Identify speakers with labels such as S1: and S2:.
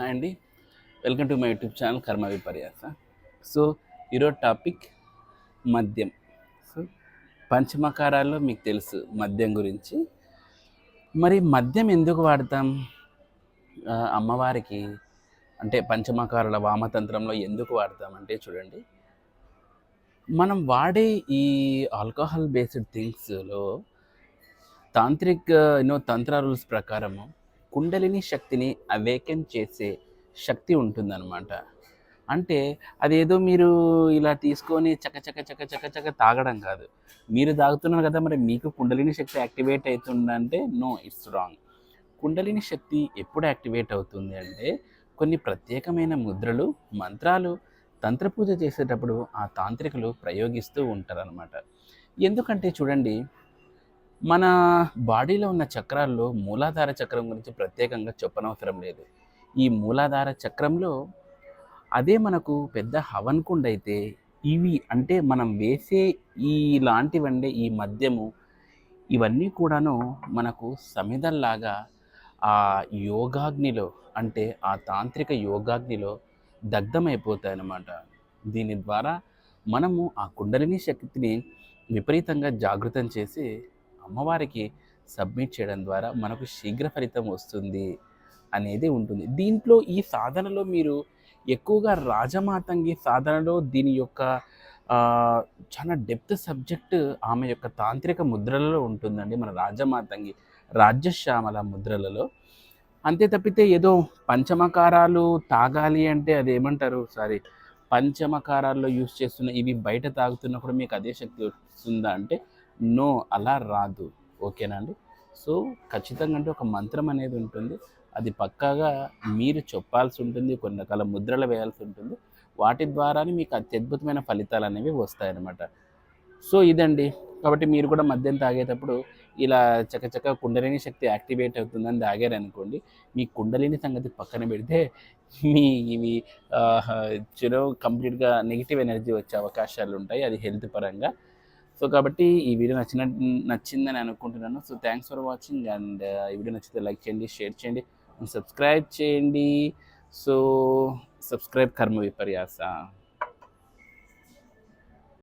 S1: hi అండి welcome to my YouTube channel Karma Viparyasa so ఈరోజు topic మద్యం సో పంచమకారాల్లో మీకు తెలుసు మద్యం గురించి మరి మద్యం ఎందుకు వాడతాం అమ్మవారికి అంటే పంచమకారాల వామతంత్రంలో ఎందుకు వాడతామంటే చూడండి మనం వాడే ఈ ఆల్కహాల్ బేస్డ్ థింగ్స్లో తాంత్రిక్ ఎన్నో తంత్ర రూల్స్ ప్రకారము కుండలిని శక్తిని అవేకెన్ చేసే శక్తి ఉంటుందన్నమాట అంటే అదేదో మీరు ఇలా తీసుకొని చక చక చక చక చక తాగడం కాదు మీరు తాగుతున్నారు కదా మరి మీకు కుండలిని శక్తి యాక్టివేట్ అవుతుందంటే నో ఇట్స్ రాంగ్ కుండలిని శక్తి ఎప్పుడు యాక్టివేట్ అవుతుంది అంటే కొన్ని ప్రత్యేకమైన ముద్రలు మంత్రాలు తంత్ర పూజ చేసేటప్పుడు ఆ తాంత్రికులు ప్రయోగిస్తూ అనమాట ఎందుకంటే చూడండి మన బాడీలో ఉన్న చక్రాల్లో మూలాధార చక్రం గురించి ప్రత్యేకంగా చెప్పనవసరం లేదు ఈ మూలాధార చక్రంలో అదే మనకు పెద్ద హవన్ కుండ అయితే ఇవి అంటే మనం వేసే ఈ లాంటివండే ఈ మద్యము ఇవన్నీ కూడాను మనకు సమిధల్లాగా ఆ యోగాగ్నిలో అంటే ఆ తాంత్రిక యోగాగ్నిలో దగ్ధమైపోతాయన్నమాట దీని ద్వారా మనము ఆ కుండలిని శక్తిని విపరీతంగా జాగృతం చేసి అమ్మవారికి సబ్మిట్ చేయడం ద్వారా మనకు శీఘ్ర ఫలితం వస్తుంది అనేది ఉంటుంది దీంట్లో ఈ సాధనలో మీరు ఎక్కువగా రాజమాతంగి సాధనలో దీని యొక్క చాలా డెప్త్ సబ్జెక్ట్ ఆమె యొక్క తాంత్రిక ముద్రలలో ఉంటుందండి మన రాజమాతంగి రాజ్యశ్యామల ముద్రలలో అంతే తప్పితే ఏదో పంచమకారాలు తాగాలి అంటే అది ఏమంటారు సారీ పంచమకారాల్లో యూస్ చేస్తున్న ఇవి బయట తాగుతున్నప్పుడు మీకు అదే శక్తి వస్తుందా అంటే నో అలా రాదు ఓకేనా అండి సో ఖచ్చితంగా అంటే ఒక మంత్రం అనేది ఉంటుంది అది పక్కాగా మీరు చెప్పాల్సి ఉంటుంది కొన్ని రకాల ముద్రలు వేయాల్సి ఉంటుంది వాటి ద్వారానే మీకు అత్యద్భుతమైన ఫలితాలు అనేవి వస్తాయన్నమాట సో ఇదండి కాబట్టి మీరు కూడా మద్యం తాగేటప్పుడు ఇలా చక్కచక్క కుండలిని శక్తి యాక్టివేట్ అవుతుందని తాగారు అనుకోండి మీ కుండలిని సంగతి పక్కన పెడితే మీ ఇవి చిరో కంప్లీట్గా నెగిటివ్ ఎనర్జీ వచ్చే అవకాశాలు ఉంటాయి అది హెల్త్ పరంగా సో కాబట్టి ఈ వీడియో నచ్చిన నచ్చిందని అనుకుంటున్నాను so thanks for watching and ఈ వీడియో నచ్చితే లైక్ చేయండి షేర్ చేయండి సబ్స్క్రైబ్ చేయండి సో సబ్స్క్రైబ్ కర్మ విపర్యాస